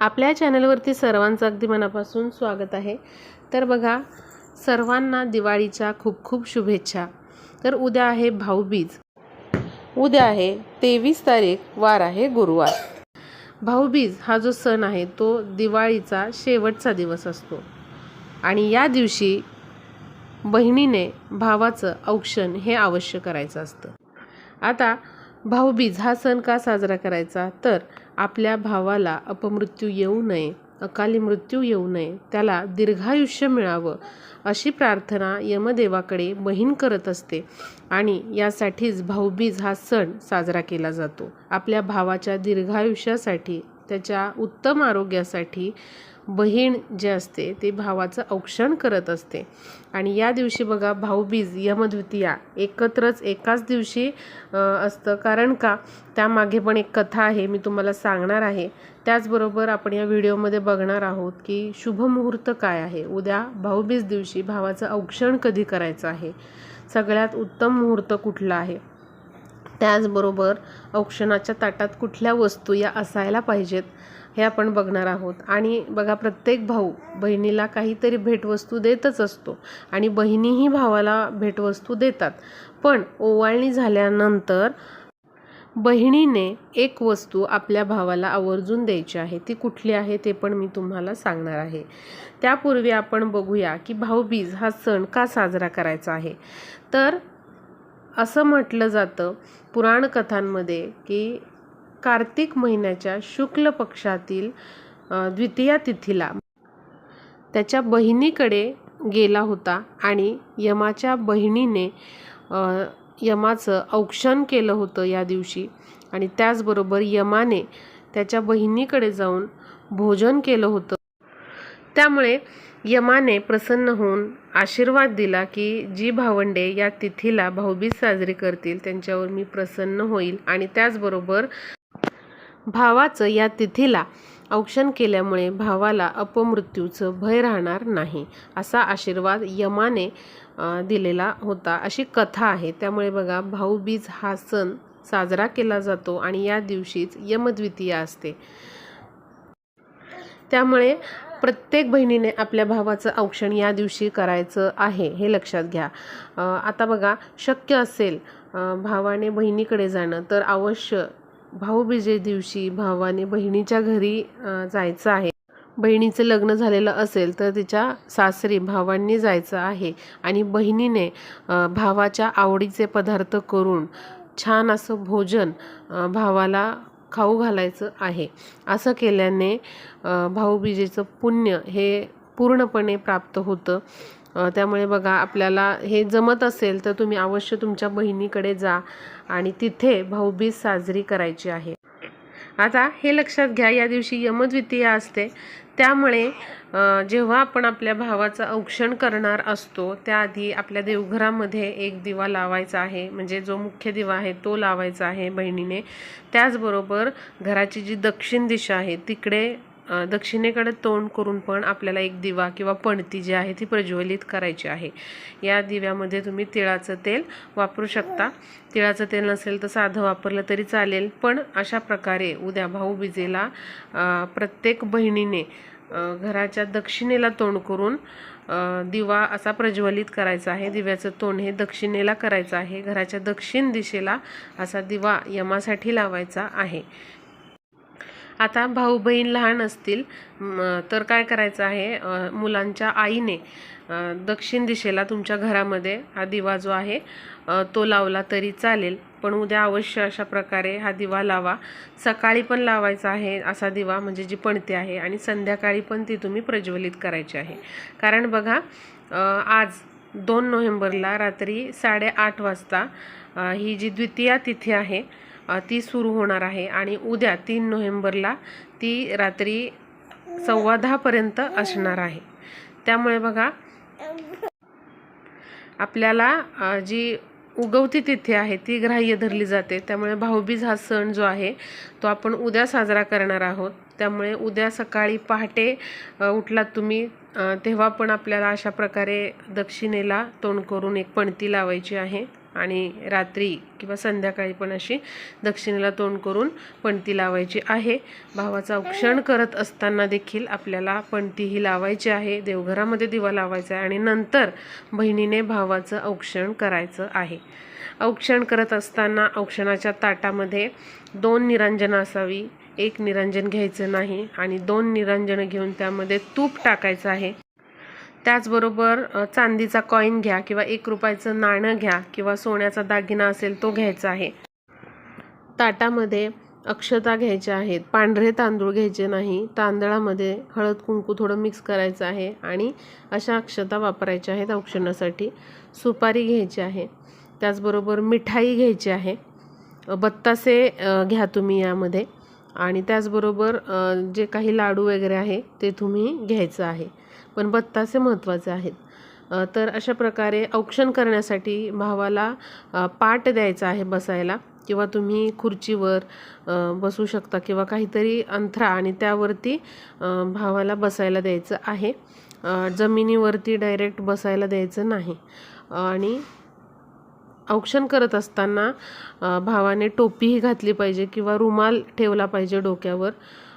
आपल्या चॅनलवरती सर्वांचं अगदी मनापासून स्वागत आहे. तर बघा सर्वांना दिवाळीच्या खूप खूप शुभेच्छा. तर उद्या आहे भाऊबीज उद्या आहे तेवीस तारीख वार आहे गुरुवार. भाऊबीज हा जो सण आहे तो दिवाळीचा शेवटचा दिवस असतो. आणि या दिवशी बहिणीने भावाचं औक्षण हे अवश्य करायचं असतं. आता भाऊबीज हा सण का साजरा करायचा? तर आपल्या भावाला अपमृत्यू येऊ नये अकाली मृत्यू येऊ नये त्याला दीर्घायुष्य मिळावं अशी प्रार्थना यमदेवाकडे बहीण करत असते आणि यासाठीच भाऊबीज हा सण साजरा केला जातो. आपल्या भावाच्या दीर्घायुष्यासाठी त्याच्या उत्तम आरोग्यासाठी बहीण जे असते ते भावाचं औक्षण करत असते. आणि या दिवशी बघा भाऊबीज यमद्वितीया एकत्रच एकाच दिवशी असतं. कारण का? त्यामागे पण एक कथा आहे मी तुम्हाला सांगणार आहे. त्याचबरोबर आपण या व्हिडिओमध्ये बघणार आहोत की शुभ मुहूर्त काय आहे? उद्या भाऊबीज दिवशी भावाचं औक्षण कधी करायचं आहे? सगळ्यात उत्तम मुहूर्त कुठला आहे? त्याचबरोबर औक्षणाच्या ताटात कुठल्या वस्तू या असायला पाहिजेत हे आपण बघणार आहोत. आणि बघा प्रत्येक भाऊ बहिणीला काहीतरी भेटवस्तू देतच असतो आणि बहिणीही भावाला भेटवस्तू देतात. पण ओवाळणी झाल्यानंतर बहिणीने एक वस्तू आपल्या भावाला आवर्जून द्यायची आहे. ती कुठली आहे ते पण मी तुम्हाला सांगणार आहे. त्यापूर्वी आपण बघूया की भाऊबीज हा सण का साजरा करायचा आहे. तर असं म्हटलं जातं पुराणकथांमध्ये की कार्तिक महिन्याच्या शुक्ल पक्षातील द्वितीया तिथीला त्याच्या बहिणीकडे गेला होता आणि यमाच्या बहिणीने यमाचं औक्षण केलं होतं या दिवशी आणि त्याचबरोबर यमाने त्याच्या बहिणीकडे जाऊन भोजन केलं होतं. त्यामुळे यमाने प्रसन्न होऊन आशीर्वाद दिला की जी भावंडे या तिथीला भाऊबीज साजरी करतील त्यांच्यावर मी प्रसन्न होईल. आणि त्याचबरोबर भावाचं या तिथीला औक्षण केल्यामुळे भावाला अपमृत्यूचं भय राहणार नाही असा आशीर्वाद यमाने दिलेला होता. अशी कथा आहे. त्यामुळे बघा भाऊबीज हा सण साजरा केला जातो आणि या दिवशीच यमद्वितीया असते. त्यामुळे प्रत्येक बहिणीने आपल्या भावाचं औक्षण या दिवशी करायचं आहे हे लक्षात घ्या. आता बघा शक्य असेल भावाने बहिणीकडे जाणं तर अवश्य भाऊबीजे दिवशी भावाने बहिणीच्या घरी जायचं आहे. बहिणीचं लग्न झालेलं असेल तर तिच्या सासरी भावांनी जायचं आहे आणि बहिणीने भावाच्या आवडीचे पदार्थ करून छान असं भोजन भावाला खाऊ घालायचं आहे. असं केल्याने भाऊबीजेचं पुण्य हे पूर्णपणे प्राप्त होतं. त्यामुळे बघा आपल्याला हे जमत असेल तर तुम्ही अवश्य तुमच्या बहिणीकडे जा आणि तिथे भाऊबीज साजरी करायची आहे. आता हे लक्षात घ्या या दिवशी यमद्वितीया असते. त्यामुळे जेव्हा आपण आपल्या भावाचं औक्षण करणार असतो त्याआधी आपल्या देवघरामध्ये एक दिवा लावायचा आहे. म्हणजे जो मुख्य दिवा आहे तो लावायचा आहे बहिणीने. त्याचबरोबर घराची जी दक्षिण दिशा आहे तिकडे दक्षिणेकडे तोंड करून पण आपल्याला एक दिवा किंवा पणती जी आहे ती प्रज्वलित करायची आहे. या दिव्यामध्ये तुम्ही तिळाचं तेल वापरू शकता. तिळाचं तेल नसेल तर साधं वापरलं तरी चालेल. पण अशा प्रकारे उद्या भाऊबीजेला प्रत्येक बहिणीने घराच्या दक्षिणेला तोंड करून दिवा असा प्रज्वलित करायचा आहे. दिव्याचं तोंड हे दक्षिणेला करायचं आहे. घराच्या दक्षिण दिशेला असा दिवा यमासाठी लावायचा आहे. आता भाऊ बहीण लहान असतील तर काय करायचं आहे मुलांच्या आईने दक्षिण दिशेला तुमच्या घरामध्ये हा दिवा जो आहे तो लावला तरी चालेल. पण उद्या अवश्य अशा प्रकारे हा दिवा लावा. सकाळी पण लावायचा आहे असा दिवा म्हणजे जी पणती आहे आणि संध्याकाळी पण ती तुम्ही प्रज्वलित करायची आहे. कारण बघा आज दोन नोव्हेंबरला रात्री साडेआठ वाजता ही जी द्वितीया तिथी आहे ती सुरू होणार आहे. आणि उद्या तीन नोव्हेंबरला ती रात्री सव्वा दहापर्यंत असणार आहे. त्यामुळे बघा आपल्याला जी उगवती तिथे आहे ती ग्राह्य धरली जाते. त्यामुळे भाऊबीज हा सण जो आहे तो आपण उद्या साजरा करणार आहोत. त्यामुळे उद्या सकाळी पहाटे उठलात तुम्ही तेव्हा पण आपल्याला अशा प्रकारे दक्षिणेला तोंड करून एक पणती लावायची आहे. आणि रात्री किंवा संध्याकाळी पण अशी दक्षिणेला तोंड करून पणती लावायची आहे. भावाचं औक्षण करत असताना देखील आपल्याला पणती ही लावायची आहे. देवघरामध्ये दिवा लावायचा आहे आणि नंतर बहिणीने भावाचं औक्षण करायचं आहे. औक्षण करत असताना औक्षणाच्या ताटामध्ये दोन निरांजनं असावी. एक निरांजन घ्यायचं नाही आणि दोन निरांजनं घेऊन त्यामध्ये तूप टाकायचं आहे. त्याचबरोबर चांदीचा कॉईन घ्या किंवा एक रुपयाचं नाणं घ्या किंवा सोन्याचा दागिना असेल तो घ्यायचा आहे. ताटामध्ये अक्षता घ्यायच्या आहेत. पांढरे तांदूळ घ्यायचे नाही. तांदळामध्ये हळद कुंकू थोडं मिक्स करायचं आहे आणि अशा अक्षता वापरायच्या आहेत औक्षणासाठी. सुपारी घ्यायची आहे. त्याचबरोबर मिठाई घ्यायची आहे. बत्तासे घ्या तुम्ही यामध्ये. आणि त्याचबरोबर जे काही लाडू वगैरे आहे ते तुम्ही घ्यायचं आहे. पण बत्तासे महत्त्वाचे आहेत. तर अशा प्रकारे औक्षण करण्यासाठी भावाला पाट द्यायचा आहे बसायला किंवा तुम्ही खुर्चीवर बसू शकता किंवा काहीतरी अंथरा आणि त्यावरती भावाला बसायला द्यायचं आहे. जमिनीवरती डायरेक्ट बसायला द्यायचं नाही. आणि औक्षण करत असताना भावाने टोपीही घातली पाहिजे किंवा रुमाल ठेवला पाहिजे डोक्यावर.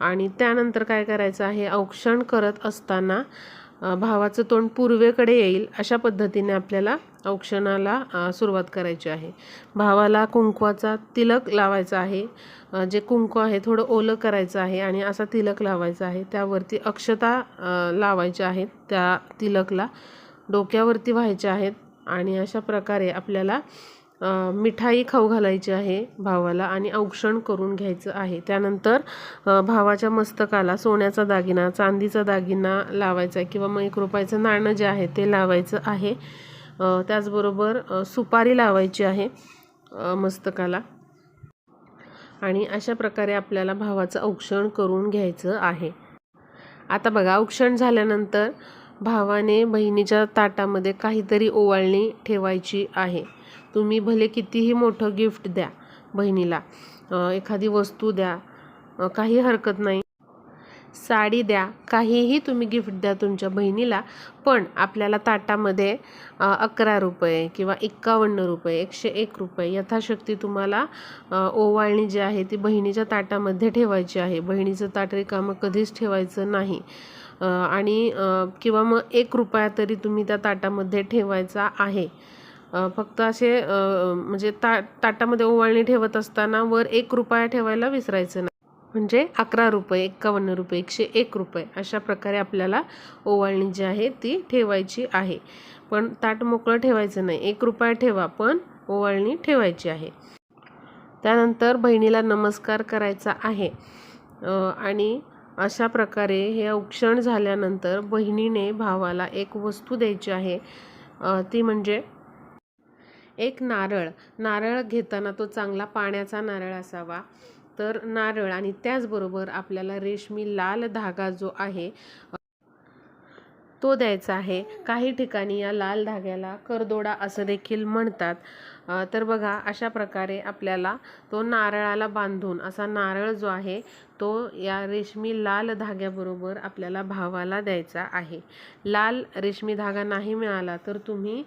आणि त्यानंतर काय करायचं आहे? औक्षण करत असताना भावाचं तोंड पूर्वेकडे येईल अशा पद्धतीने आपल्याला औक्षणाला सुरुवात करायची आहे. भावाला कुंकवाचा तिलक लावायचा आहे. जे कुंकू आहे थोडं ओलं करायचं आहे आणि असा तिलक लावायचा आहे. त्यावरती अक्षता लावायच्या आहेत त्या तिलकला डोक्यावरती व्हायच्या आहेत आणि अशा प्रकारे आपल्याला मिठाई खाऊ घालायची आहे भावाला आणि औक्षण करून घ्यायचं आहे. त्यानंतर भावाच्या मस्तकाला सोन्याचा दागिना चांदीचा दागिना लावायचा आहे किंवा मग एक रुपयाचं नाणं जे आहे ते लावायचं आहे. त्याचबरोबर सुपारी लावायची आहे मस्तकाला. आणि अशा प्रकारे आपल्याला भावाचं औक्षण करून घ्यायचं आहे. आता बघा औक्षण झाल्यानंतर भावाने बहिणीच्या ताटामध्ये काहीतरी ओवाळणी ठेवायची आहे. तुम्ही भले कितीही मोठं गिफ्ट द्या बहिणीला एखादी वस्तू द्या काही हरकत नाही. साडी द्या काहीही तुम्ही गिफ्ट द्या तुमच्या बहिणीला पण आपल्याला ताटामध्ये अकरा रुपये किंवा एक्कावन्न रुपये एकशे एक रुपये यथाशक्ती तुम्हाला ओवाळणी जी आहे ती बहिणीच्या ताटामध्ये ठेवायची आहे. बहिणीचं ताट रिकामं कधीच ठेवायचं नाही. आणि किंवा मग एक रुपया तरी तुम्ही त्या ताटामध्ये ठेवायचा आहे. फक्त असे म्हणजे ता ताटामध्ये ओवाळणी ठेवत असताना वर एक रुपया ठेवायला विसरायचं नाही. म्हणजे अकरा रुपये एक्कावन्न रुपये एकशे एक रुपये अशा प्रकारे आपल्याला ओवाळणी जी आहे ती ठेवायची आहे. पण ताट मोकळं ठेवायचं नाही. एक रुपया ठेवा पण ओवाळणी ठेवायची आहे. त्यानंतर बहिणीला नमस्कार करायचा आहे. आणि अशा प्रकारे हे औक्षण झाल्यानंतर बहिणीने भावाला एक वस्तू द्यायची आहे. ती म्हणजे एक नारळ. नारळ घेताना तो चांगला पाण्याचा नारळ असावा. तर नारळ आणि त्याचबरोबर आपल्याला रेशमी लाल धागा जो आहे तो द्यायचा आहे. काही ठिकाणी या लाल धाग्याला करदोडा असं देखील म्हणतात. तर बघा अशा प्रकारे आपल्याला तो नारळाला बांधून असा नारळ जो आहे तो या रेशमी लाल धाग्याबरोबर आपल्याला भावाला द्यायचा आहे. लाल रेशमी धागा नाही मिळाला तर तुम्ही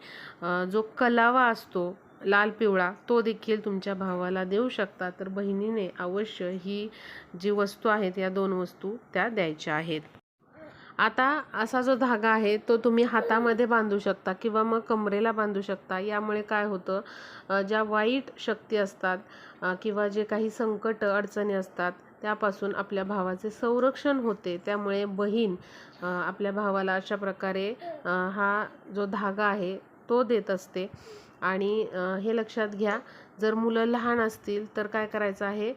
जो कलावा असतो लाल पिवळा तो देखील तुमच्या भावाला देऊ शकता. तर बहिणीने अवश्य ही जी वस्तू आहेत या दोन वस्तू त्या द्यायच्या आहेत. आता असा जो धागा आहे तो तुम्ही हातामध्ये बांधू शकता किंवा मग कमरेला बांधू शकता. यामुळे काय होतं ज्या वाईट शक्ती असतात किंवा जे काही संकट अडचणी असतात त्यापासून आपल्या भावाचे संरक्षण होते. त्यामुळे बहीण आपल्या भावाला अशा प्रकारे हा जो धागा आहे तो देत असते. आणि हे लक्षात घ्या जर मुलं लहान असतील तर काय करायचं आहे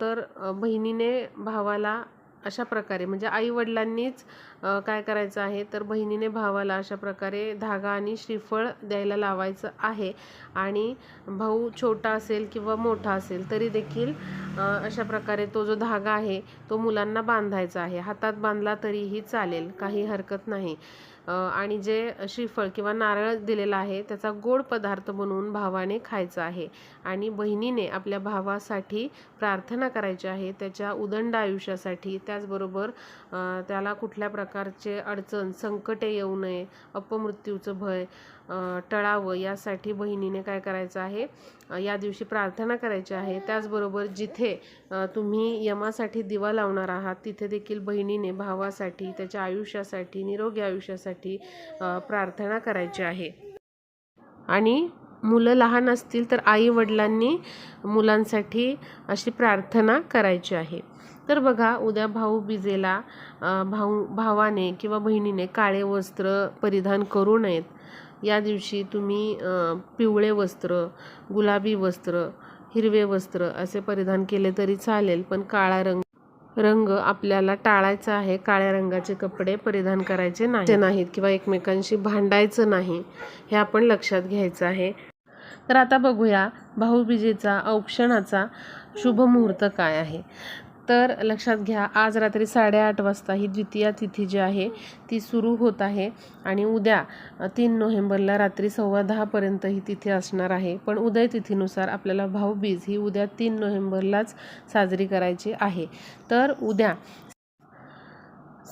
तर बहिणीने भावाला अशा प्रकारे. म्हणजे आईवडिलांनीच काय करायचं आहे? तर बहिणीने भावाला अशा प्रकारे धागा आणि श्रीफळ द्यायला लावायचं आहे. आणि भाऊ छोटा असेल किंवा मोठा असेल तरी देखील अशा प्रकारे तो जो धागा आहे तो मुलांना बांधायचा आहे. हातात बांधला तरीही चालेल काही हरकत नाही. आणि जे श्रीफळ किंवा नारळ दिलेला आहे त्याचा गोड पदार्थ बनवून भावाने खायचा आहे. आणि बहिणीने आपल्या भावासाठी प्रार्थना करायची आहे त्याच्या उदंड आयुष्यासाठी. त्याचबरोबर त्याला कुठल्या प्रकार प्रकारचे अडचण संकटे येऊ नये अपमृत्यूचं भय टळावं यासाठी बहिणीने काय करायचं आहे? या दिवशी प्रार्थना करायची आहे. त्याचबरोबर जिथे तुम्ही यमासाठी दिवा लावणार आहात तिथे देखील बहिणीने भावासाठी त्याच्या आयुष्यासाठी निरोगी आयुष्यासाठी प्रार्थना करायची आहे. आणि मुलं लहान असतील तर आई वडिलांनी मुलांसाठी अशी प्रार्थना करायची आहे. तर बघा उद्या भाऊ बिजेला भाऊ भावाने किंवा बहिणीने काळे वस्त्र परिधान करू नयेत. या दिवशी तुम्ही पिवळे वस्त्र गुलाबी वस्त्र हिरवे वस्त्र असे परिधान केले तरी चालेल पण काळा रंग रंग आपल्याला टाळायचा आहे. काळ्या रंगाचे कपडे परिधान करायचे नाही नाहीत किंवा एकमेकांशी भांडायचं नाही हे आपण लक्षात घ्यायचं आहे. तर आता बघूया भाऊबीजेचा औक्षणाचा शुभ मुहूर्त काय आहे. तर लक्षात घ्या आज रात्री साडेआठ वाजता ही द्वितीया तिथी जी आहे ती सुरू होत आहे आणि उद्या तीन नोव्हेंबरला रात्री सव्वा दहापर्यंत ही तिथी असणार आहे. पण उदय तिथीनुसार आपल्याला भाऊबीज ही उद्या तीन नोव्हेंबरलाच साजरी करायची आहे. तर उद्या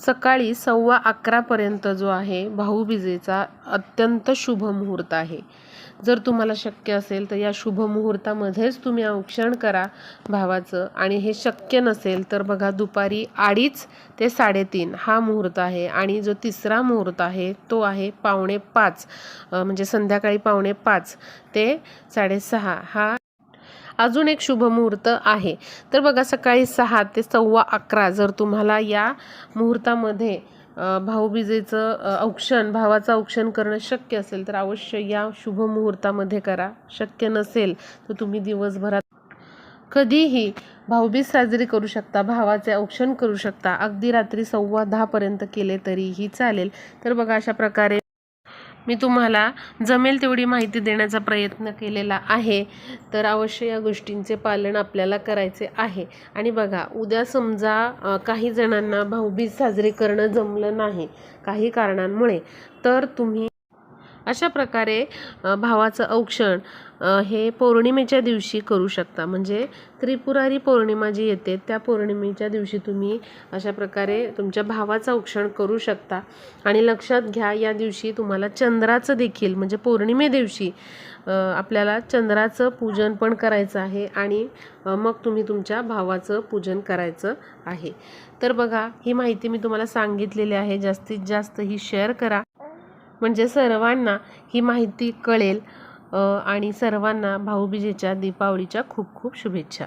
सकाळी सव्वा अकरापर्यंत जो आहे भाऊबीजेचा अत्यंत शुभ मुहूर्त आहे. जर तुम्हाला शक्य असेल तर या शुभ मुहूर्तामध्येच तुम्ही औक्षण करा भावाचं. आणि हे शक्य नसेल तर बघा दुपारी अडीच ते साडेतीन हा मुहूर्त आहे. आणि जो तिसरा मुहूर्त आहे तो आहे पावणे पाच म्हणजे संध्याकाळी पावणे पाच ते साडेसहा हा अजून एक शुभ मुहूर्त आहे. तर बघा सकाळी सहा ते सव्वा अकरा जर तुम्हाला या मुहूर्तामध्ये भाऊबीजेचं औक्षण भावाचं औक्षण करणं शक्य असेल तर अवश्य या शुभ मुहूर्तामध्ये करा. शक्य नसेल तर तुम्ही दिवसभरात कधीही भाऊबीज साजरी करू शकता भावाचे औक्षण करू शकता. अगदी रात्री सव्वा दहापर्यंत केले तरीही चालेल. तर बघा अशा प्रकारे मी तुम्हाला जमेल तेवढी माहिती देण्याचा प्रयत्न केलेला आहे. तर अवश्य या गोष्टींचे पालन आपल्याला करायचे आहे. आणि बघा उद्या समजा काही जणांना भाऊबीज साजरी करणं जमलं नाही काही कारणांमुळे तर तुम्ही अशा प्रकारे भावाचं औक्षण हे पौर्णिमेच्या दिवशी करू शकता. म्हणजे त्रिपुरारी पौर्णिमा जी येते त्या पौर्णिमेच्या दिवशी तुम्ही अशा प्रकारे तुमच्या भावाचं औक्षण करू शकता. आणि लक्षात घ्या या दिवशी तुम्हाला चंद्राचं देखील म्हणजे पौर्णिमे दिवशी आपल्याला चंद्राचं पूजन पण करायचं आहे आणि मग तुम्ही तुमच्या भावाचं पूजन करायचं आहे. तर बघा ही माहिती मी तुम्हाला सांगितलेली आहे. जास्तीत जास्त ही शेअर करा. म्हणजे सर्वांना ही माहिती कळेल. आणि सर्वांना भाऊबीजेच्या दीपावलीच्या खूप खूप शुभेच्छा.